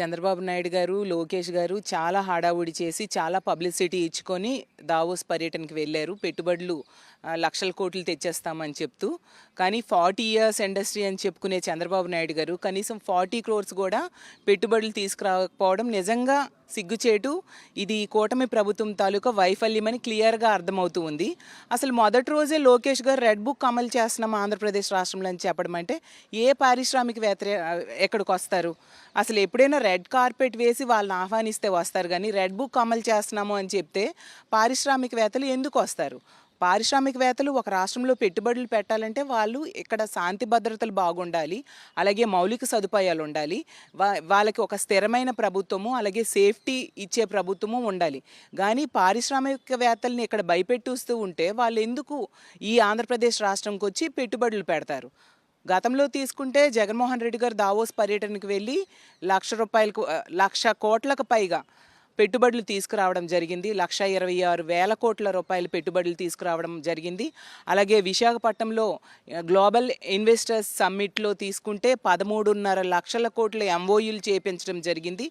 చంద్రబాబు నాయుడు గారు లోకేష్ గారు చాలా హడావుడి చేసి చాలా పబ్లిసిటీ ఇచ్చుకొని దావోస్ పర్యటనకి వెళ్ళారు. పెట్టుబడులు లక్షల కోట్లు తెచ్చేస్తామని చెప్తూ కానీ ఫార్టీ ఇయర్స్ ఇండస్ట్రీ అని చెప్పుకునే చంద్రబాబు నాయుడు గారు కనీసం ఫార్టీ క్రోర్స్ కూడా పెట్టుబడులు తీసుకురాకపోవడం నిజంగా సిగ్గుచేటు. ఇది కూటమి ప్రభుత్వం తాలూకా వైఫల్యమని క్లియర్గా అర్థమవుతూ ఉంది. అసలు మొదటి రోజే లోకేష్ గారు రెడ్ బుక్ అమలు చేస్తున్నాం ఆంధ్రప్రదేశ్ రాష్ట్రంలో అని చెప్పడం అంటే ఏ పారిశ్రామికవేత్త ఎక్కడికి వస్తారు? అసలు ఎప్పుడైనా రెడ్ కార్పెట్ వేసి వాళ్ళని ఆహ్వానిస్తే వస్తారు కానీ రెడ్ బుక్ అమలు చేస్తున్నాము అని చెప్తే పారిశ్రామికవేత్తలు ఎందుకు వస్తారు? పారిశ్రామికవేత్తలు ఒక రాష్ట్రంలో పెట్టుబడులు పెట్టాలంటే వాళ్ళు ఇక్కడ శాంతి భద్రతలు బాగుండాలి అలాగే మౌలిక సదుపాయాలు ఉండాలి వా వాళ్ళకి ఒక స్థిరమైన ప్రభుత్వము అలాగే సేఫ్టీ ఇచ్చే ప్రభుత్వము ఉండాలి. కానీ పారిశ్రామికవేత్తల్ని ఇక్కడ భయపెట్టూస్తూ ఉంటే వాళ్ళు ఎందుకు ఈ ఆంధ్రప్రదేశ్ రాష్ట్రంకి వచ్చి పెట్టుబడులు పెడతారు? గతంలో తీసుకుంటే జగన్మోహన్ రెడ్డి గారు దావోస్ పర్యటనకు వెళ్ళి లక్ష రూపాయలకు లక్ష కోట్లకు పైగా పెట్టుబడులు తీసుకురావడం జరిగింది. లక్ష ఇరవై ఆరు వేల కోట్ల రూపాయల పెట్టుబడులు తీసుకురావడం జరిగింది. అలాగే విశాఖపట్నంలో గ్లోబల్ ఇన్వెస్టర్స్ సమ్మిట్లో తీసుకుంటే పదమూడున్నర లక్షల కోట్ల ఎంఓయూలు చేపించడం జరిగింది.